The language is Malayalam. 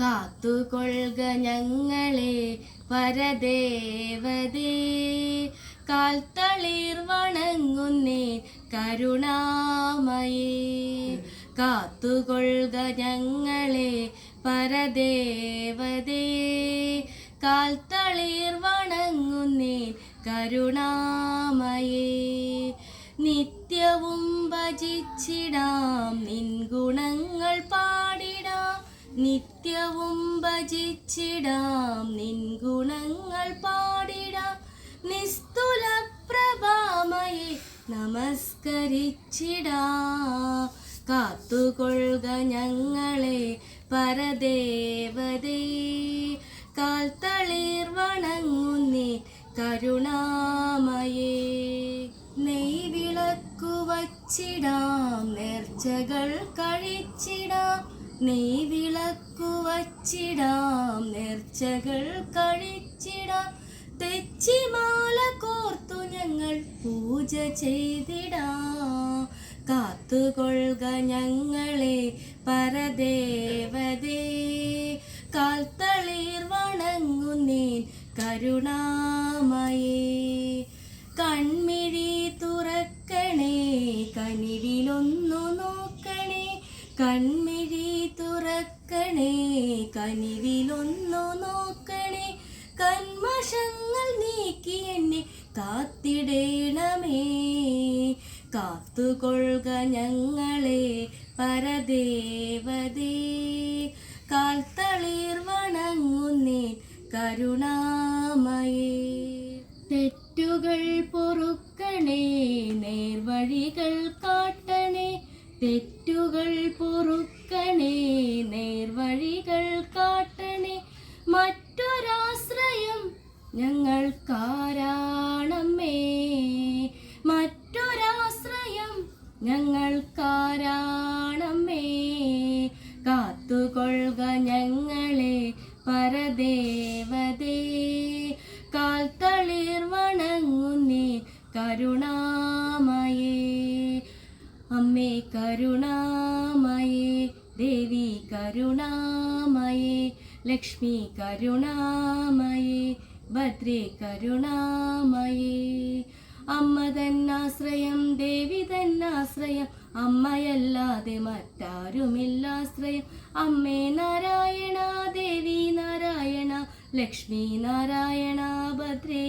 കാത്തുകൊള്ളുക ഞങ്ങളെ പരദേവതേ. കാൽത്തളിർ വണങ്ങുന്നേ കരുണാമയേ. കാത്തുകൊള്ളുക ഞങ്ങളെ പരദേവതേ. കാൽത്തളിർ വണങ്ങുന്നേ കരുണാമയേ. നിത്യവും ഭജിച്ചിടാം പാടിടാം നിത്യവും ഭജിച്ചിടാം നിൻ ഗുണങ്ങൾ പാടിടാം. നിസ്തുല പ്രഭാമയെ നമസ്കരിച്ചിടാ. കാത്തുകൊള്ളുക ഞങ്ങളെ പരദേവതേ. കാൽത്തളിർ വണങ്ങുന്നേ കരുണാമയേ. നെയ്വിളക്കു വച്ചിടാം നേർച്ചകൾ കഴിച്ചിടാം. നെയ്വിളക്കു വച്ചിടാം നേർച്ചകൾ കഴിച്ചിടാം. തെച്ചിമാല കോർത്തു ഞങ്ങൾ പൂജ ചെയ്തിടാം. കാത്തുകൊള്ളുക ഞങ്ങളെ പരദേവതേ. കാൽത്തളീർ വണങ്ങുന്നേൻ കരുണാമയേ. കൺമിഴി തുറക്കണേ കനിവിലൊന്നു നോക്കണേ. കൺമിഴി തുറക്കണേ കനിവിലൊന്നു നോക്കണേ കന്മഷങ്ങൾ നീക്കി എന്നെ കാത്തിടേണമേ. കാത്തുകൊള്ളുക ഞങ്ങളെ പരദേവതേ. കാൽത്തളീർവണങ്ങുന്നേ കരുണാമയേ. തെറ്റുകൾ പൊറുക്കണേ നേർവഴികൾ കാട്ടണേ തെറ്റുകൾ പൊറുക്കണേ നേർവഴികൾ കാട്ടണേ മറ്റൊരാശ്രയം ഞങ്ങൾക്കാരാണമ്മേ. മറ്റൊരാശ്രയം ഞങ്ങൾക്കാരാണമ്മേ. കാത്തുകൊള്ളുക ഞങ്ങളെ പരദേവതേ. കാൽത്തളിർ വണങ്ങുന്നേ കരുണാമയേ. അമ്മേ കരുണാമയേ ദേവി കരുണാമയേ ലക്ഷ്മി കരുണാമയേ ഭദ്രേ കരുണാമയേ. അമ്മ തന്നാശ്രയം ദേവി തന്നാശ്രയം അമ്മയല്ലാതെ മറ്റാരുമില്ലാശ്രയം. അമ്മേ നാരായണ ദേവി നാരായണ ലക്ഷ്മി നാരായണ ഭദ്രേ